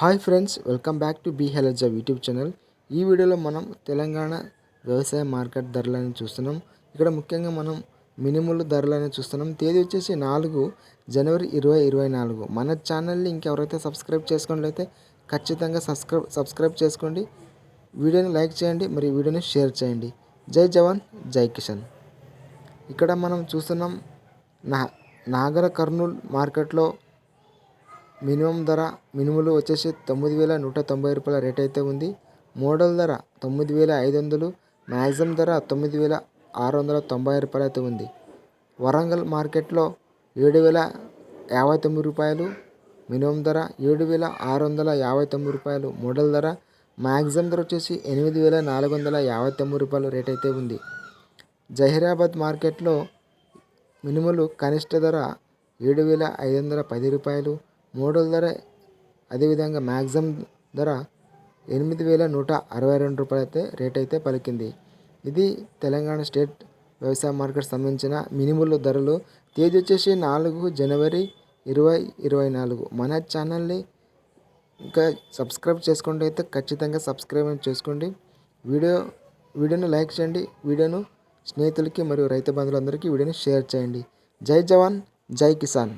Hi friends welcome back to B హెలజా YouTube channel. ఈ వీడియోలో మనం తెలంగాణ వ్యవసాయ మార్కెట్ ధరలను చూస్తున్నాం. ఇక్కడ ముఖ్యంగా మనం మినిముల్ ధరలను చూస్తున్నాం. తేదీ వచ్చేసి నాలుగు జనవరి ఇరవై ఇరవై నాలుగు. మన ఛానల్ని ఇంకెవరైతే సబ్స్క్రైబ్ చేసుకోండి ఖచ్చితంగా సబ్స్క్రైబ్ సబ్స్క్రైబ్ చేసుకోండి. వీడియోని లైక్ చేయండి మరియు వీడియోని షేర్ చేయండి. జై జవాన్ జై కిషన్ ఇక్కడ మనం చూస్తున్నాం నా నాగర కర్నూల్ మార్కెట్లో మినిమం ధర మినిములు వచ్చేసి తొమ్మిది వేల నూట తొంభై రూపాయల రేట్ అయితే ఉంది. మోడల్ ధర తొమ్మిది వేల ఐదు వందలు మ్యాక్సిమం ధర తొమ్మిది వేల ఆరు వందల తొంభై రూపాయలు అయితే ఉంది. వరంగల్ మార్కెట్లో ఏడు వేల యాభై తొమ్మిది రూపాయలు మినిమం ధర ఏడు వేల ఆరు వందల యాభై తొమ్మిది రూపాయలు మోడల్ ధర మ్యాక్సిమం ధర వచ్చేసి ఎనిమిది వేల నాలుగు వందల యాభై తొమ్మిది రూపాయలు రేట్ అయితే ఉంది. జహీరాబాద్ మార్కెట్లో మినుములు కనిష్ట ధర ఏడు వేల ఐదు వందల పది రూపాయలు మోడల్ ధర అదేవిధంగా మ్యాక్సిమం ధర ఎనిమిది వేల నూట అరవై రెండు రూపాయలు అయితే రేట్ అయితే పలికింది. ఇది తెలంగాణ స్టేట్ వ్యవసాయ మార్కెట్ సంబంధించిన మినిముల్ ధరలు. తేదీ వచ్చేసి నాలుగు జనవరి ఇరవై ఇరవై నాలుగు. మన ఛానల్ని ఇంకా సబ్స్క్రైబ్ చేసుకోండి అయితే ఖచ్చితంగా సబ్స్క్రైబ్ చేసుకోండి. వీడియో వీడియోను లైక్ చేయండి. వీడియోను స్నేహితులకి మరియు రైతు బంధువులందరికీ వీడియోని షేర్ చేయండి. జై జవాన్ జై కిసాన్.